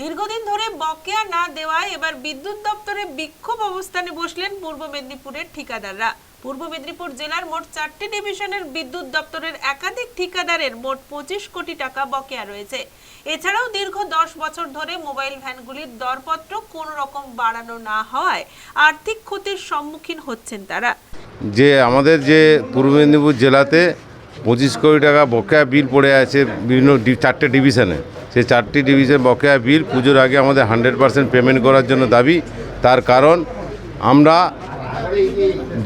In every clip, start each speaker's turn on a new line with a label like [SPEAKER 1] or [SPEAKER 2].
[SPEAKER 1] দীর্ঘদিন ধরে বকেয়া না দেওয়ায় এবার বিদ্যুৎ দপ্তরে বিক্ষোভ অবস্থানে বসলেন পূর্ব মেদিনীপুরের ঠিকাদাররা। পূর্ব মেদিনীপুর জেলার মোট চারটি ডিভিশনের বিদ্যুৎ দপ্তরের একাধিক ঠিকাদারের মোট পঁচিশ কোটি টাকা বকেয়া রয়েছে। এছাড়াও দীর্ঘ দশ বছর ধরে মোবাইল ভ্যানগুলির দরপত্র কোনো রকম বাড়ানো না হওয়ায় আর্থিক ক্ষতির সম্মুখীন হচ্ছেন তারা।
[SPEAKER 2] যে আমাদের যে পূর্ব মেদিনীপুর জেলাতে পঁচিশ কোটি টাকা বকেয়া বিল পড়ে আছে বিভিন্ন চারটে ডিভিশনে। সেই চারটি ডিভিশন বকেয়া বিল পুজোর আগে আমাদের হান্ড্রেড পার্সেন্ট পেমেন্ট করার জন্য দাবি। তার কারণ, আমরা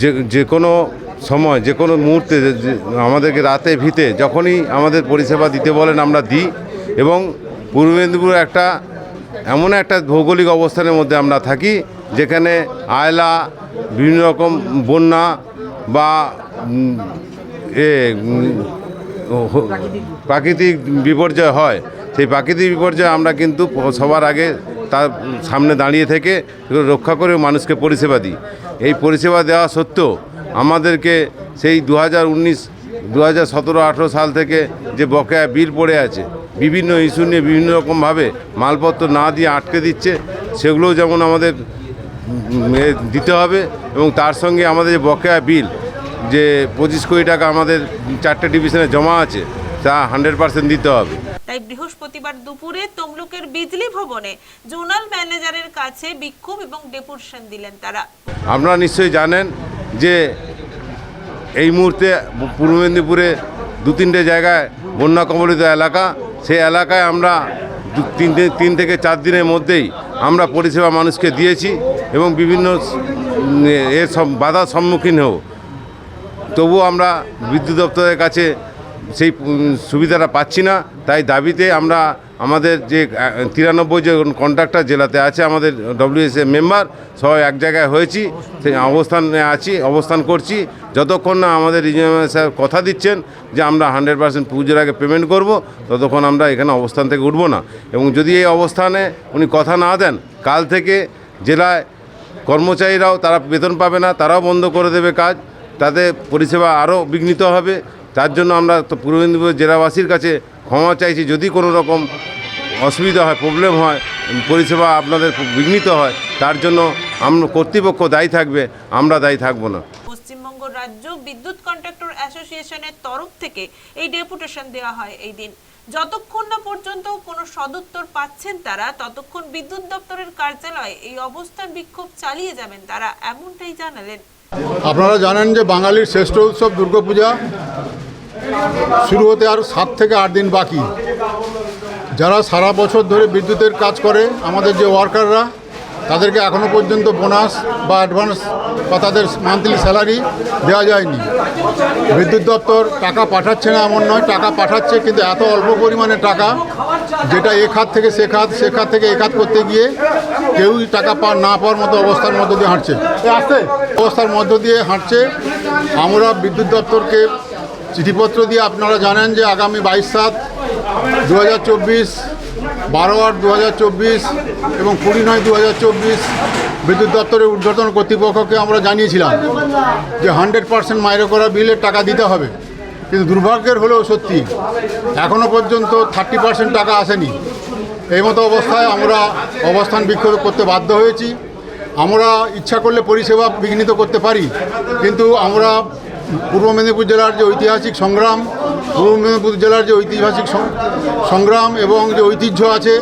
[SPEAKER 2] যে যে কোনো সময়, যে কোনো মুহূর্তে আমাদেরকে রাতে ভিতে যখনই আমাদের পরিষেবা দিতে বলেন, আমরা দিই এবং পূর্ব মেদিনীপুর একটা, এমন একটা ভৌগোলিক অবস্থানের মধ্যে আমরা থাকি, যেখানে আয়লা, বিভিন্ন রকম বন্যা বা এ প্রাকৃতিক বিপর্যয় হয়। সেই প্রাকৃতিক বিপর্যয় আমরা কিন্তু সবার আগে তার সামনে দাঁড়িয়ে থেকে রক্ষা করে মানুষকে পরিষেবা দিই। এই পরিষেবা দেওয়া সত্ত্বেও আমাদেরকে সেই দু হাজার উনিশ দু হাজার সতেরো, আঠেরো সাল থেকে যে বকেয়া বিল পড়ে আছে, বিভিন্ন ইস্যু নিয়ে বিভিন্ন রকমভাবে মালপত্র না দিয়ে আটকে দিচ্ছে, সেগুলোও যেমন আমাদের দিতে হবে এবং তার সঙ্গে আমাদের যে বকেয়া বিল যে পঁচিশ কোটি টাকা আমাদের চারটে ডিভিশনে জমা আছে তা হান্ড্রেড পার্সেন্ট দিতে হবে।
[SPEAKER 1] তাই বৃহস্পতিবার দুপুরে তমলুকের বিজলি ভবনে জোনাল ম্যানেজারের কাছে বিক্ষোভ এবং ডেপুটেশন দিলেন তারা।
[SPEAKER 2] আপনারা নিশ্চয়ই জানেন যে এই মুহূর্তে পূর্ব মেদিনীপুরে দু তিনটে জায়গায় বন্যা কবলিত এলাকা। সেই এলাকায় আমরা দু তিন তিন থেকে চার দিনের মধ্যেই আমরা পরিষেবা মানুষকে দিয়েছি এবং বিভিন্ন এর সব বাধার সম্মুখীন হও তবুও আমরা বিদ্যুৎ দপ্তরের কাছে সেই সুবিধাটা পাচ্ছি না। তাই দাবিতে আমরা আমাদের যে তিরানব্বই যে কন্ট্রাক্টর জেলাতে আছে, আমাদের ডব্লিউএসএ মেম্বার সবাই এক জায়গায় হয়েছি। সেই অবস্থানে আছি, অবস্থান করছি। যতক্ষণ না আমাদের রিজনাল স্যার কথা দিচ্ছেন যে, আমরা হান্ড্রেড পার্সেন্ট পুজোর আগে পেমেন্ট করব, ততক্ষণ আমরা এখানে অবস্থান থেকে উঠবো না। এবং যদি এই অবস্থানে উনি কথা না দেন, কাল থেকে জেলায় কর্মচারীরাও তারা বেতন পাবে না, তারাও বন্ধ করে দেবে কাজ। তাতে পরিষেবা আরও বিঘ্নিত হবে। তার জন্য আমরা তো পূর্ব মেদিনীপুর জেলাবাসীর কাছে ক্ষমা চাইছি। যদি কোনো রকম অসুবিধা হয় প্রবলেম হয়, পরিষেবা আপনাদের বিঘ্নিত হয়, তার জন্য আমরা কর্তৃপক্ষ দায়ী থাকবে, আমরা দায়ী থাকব না।
[SPEAKER 1] পশ্চিমবঙ্গ রাজ্য বিদ্যুৎ কন্ট্রাক্টর অ্যাসোসিয়েশনের তরফ থেকে এই ডেপুটেশন দেওয়া হয় এই দিন। যতক্ষণ না পর্যন্ত কোনো সদুত্তর পাচ্ছেন তারা, ততক্ষণ বিদ্যুৎ দপ্তরের কার্যালয়ে এই অবস্থান বিক্ষোভ চালিয়ে যাবেন তারা, এমনটাই জানালেন
[SPEAKER 3] আপনারা জানেন যে বাঙালির শ্রেষ্ঠ উৎসব দুর্গাপূজা শুরু হতে আর সাত থেকে আট দিন বাকি। যারা সারা বছর ধরে বিদ্যুতের কাজ করে, আমাদের যে ওয়ার্কাররা তাদেরকে এখনও পর্যন্ত বোনাস বা অ্যাডভান্স বা তাদের মান্থলি স্যালারি দেওয়া যায়নি। বিদ্যুৎ দপ্তর টাকা পাঠাচ্ছে না এমন নয় টাকা পাঠাচ্ছে কিন্তু এত অল্প পরিমাণে টাকা যেটা এ খাত থেকে সে খাত সে খাত থেকে এ খাত করতে গিয়ে কেউই টাকা পা না পাওয়ার মতো অবস্থার মধ্য দিয়ে হাঁটছে। আসতে অবস্থার মধ্য দিয়ে হাঁটছে। আমরা বিদ্যুৎ দপ্তরকে চিঠিপত্র দিয়ে আপনারা জানেন যে আগামী বাইশ সাত দু হাজার চব্বিশ বারো আট দু এবং কুড়ি নয় দু বিদ্যুৎ দপ্তরের ঊর্ধ্বতন কর্তৃপক্ষকে আমরা জানিয়েছিলাম যে হান্ড্রেড পার্সেন্ট মাইরে করা বিলের টাকা দিতে হবে। কিন্তু দুর্ভাগ্যের হলেও সত্যি এখনও পর্যন্ত থার্টি পার্সেন্ট টাকা আসেনি। এই মতো অবস্থায় আমরা অবস্থান বিক্ষোভ করতে বাধ্য হয়েছি। আমরা ইচ্ছা করলে পরিষেবা বিঘ্নিত করতে পারি, কিন্তু আমরা পূর্ব মেদিনীপুর জেলার যে ঐতিহাসিক সংগ্রাম পূর্ব মেদিনীপুর জেলার যে ঐতিহাসিক সংগ্রাম এবং যে ঐতিহ্য আছে,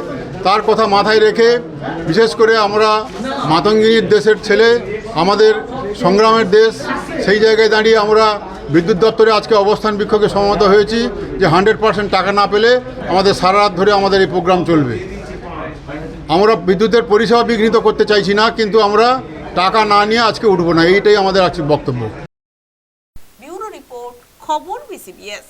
[SPEAKER 3] তার কথা মাথায় রেখে বিশেষ করে আমরা মাতঙ্গিনীর দেশের ছেলে, আমাদের সংগ্রামের দেশ, সেই জায়গায় দাঁড়িয়ে আমরা বিদ্যুৎ দপ্তরে আজকে অবস্থান বিক্ষোভে সমত হয়েছি যে হান্ড্রেড পার্সেন্ট টাকা না পেলে আমাদের সারা রাত ধরে আমাদের এই প্রোগ্রাম চলবে। আমরা বিদ্যুতের পরিষেবা বিঘ্নিত করতে চাইছি না, কিন্তু আমরা টাকা না নিয়ে আজকে উঠবো না, এইটাই আমাদের আজকে বক্তব্য।
[SPEAKER 1] খবর বিসিবিএস।